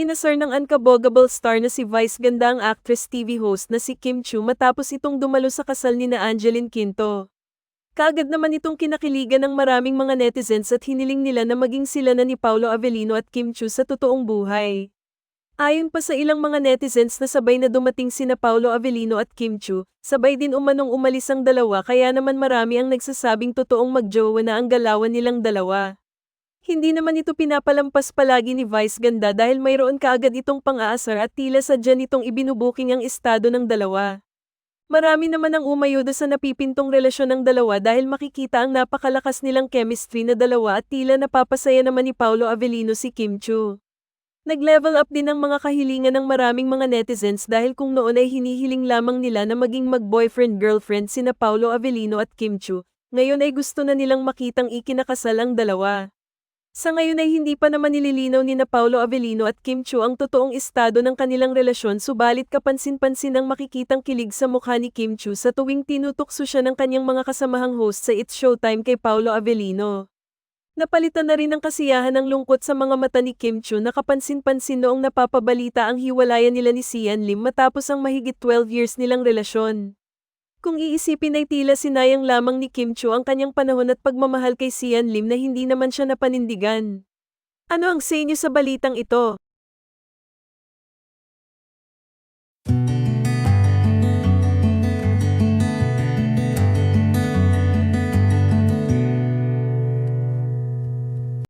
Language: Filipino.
Inasar ng unkabogable star na si Vice ganda ang actress TV host na si Kim Chu matapos itong dumalo sa kasal ni na Angeline Quinto. Kaagad naman itong kinakiligan ng maraming mga netizens at hiniling nila na maging sila na ni Paulo Avellino at Kim Chu sa totoong buhay. Ayon pa sa ilang mga netizens na sabay na dumating sina Paulo Avellino at Kim Chu, sabay din umanong umalis ang dalawa kaya naman marami ang nagsasabing totoong magjowa na ang galawan nilang dalawa. Hindi naman ito pinapalampas palagi ni Vice Ganda dahil mayroon kaagad itong pang-aasar at tila sadya nitong ibinubuking ang estado ng dalawa. Marami naman ang umayuda sa napipintong relasyon ng dalawa dahil makikita ang napakalakas nilang chemistry na dalawa at tila napapasaya naman ni Paulo Avellino si Kim Chu. Nag-level up din ang mga kahilingan ng maraming mga netizens dahil kung noon ay hinihiling lamang nila na maging mag-boyfriend-girlfriend sina Paulo Avellino at Kim Chu, ngayon ay gusto na nilang makitang ikinakasal ang dalawa. Sa ngayon ay hindi pa naman nililinaw ni na Paulo Avellino at Kim Chu ang totoong estado ng kanilang relasyon subalit kapansin-pansin ang makikitang kilig sa mukha ni Kim Chu sa tuwing tinutukso siya ng kanyang mga kasamahang host sa It's Showtime kay Paulo Avellino. Napalitan na rin ang kasiyahan ng lungkot sa mga mata ni Kim Chu na kapansin-pansin noong napapabalita ang hiwalayan nila ni Sian Lim matapos ang mahigit 12 years nilang relasyon. Kung iisipin ay tila sinayang lamang ni Kim Chu ang kanyang panahon at pagmamahal kay Sian Lim na hindi naman siya napanindigan. Ano ang say niyo sa balitang ito?